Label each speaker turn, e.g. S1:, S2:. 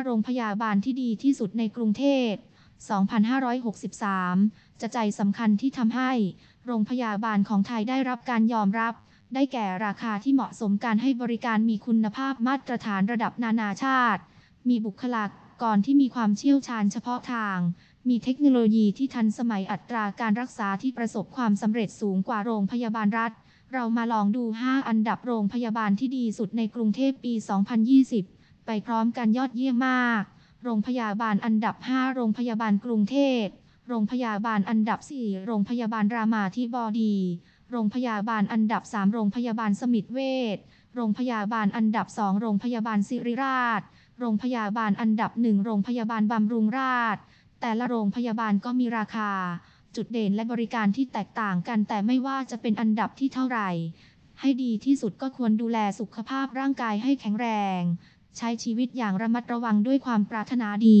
S1: 5 โรงพยาบาลที่ดีที่สุดในกรุงเทพ 2563 จะใจสำคัญที่ทำให้ โรงพยาบาลของไทยได้รับการยอมรับ ได้แก่ราคาที่เหมาะสมการให้บริการมีคุณภาพมาตรฐานระดับนานาชาติ มีบุคลากรที่มีความเชี่ยวชาญเฉพาะทาง มีเทคโนโลยีที่ทันสมัยอัตราการรักษาที่ประสบความสำเร็จสูงกว่าโรงพยาบาลรัฐ เรามาลองดู 5 อันดับโรงพยาบาลที่ดีสุดในกรุงเทพปี 2020 ไปพร้อมกันยอดเยี่ยมมาก โรงพยาบาลอันดับ 5 โรงพยาบาลกรุงเทพ โรงพยาบาลอันดับ 4 โรงพยาบาลรามาธิบดี โรงพยาบาลอันดับ 3 โรงพยาบาลสมิตเวชโรงพยาบาลอันดับ 2 โรงพยาบาลสิริราช โรงพยาบาลอันดับ 1 โรงพยาบาลบำรุงราษฎร์แต่ละโรงพยาบาลก็มีราคา จุดเด่นและบริการที่แตกต่างกัน แต่ไม่ว่าจะเป็นอันดับที่เท่าไหร่ ให้ดีที่สุดก็ควรดูแลสุขภาพร่างกายให้แข็งแรง ใช้ชีวิตอย่างระมัดระวังด้วยความปรารถนาดี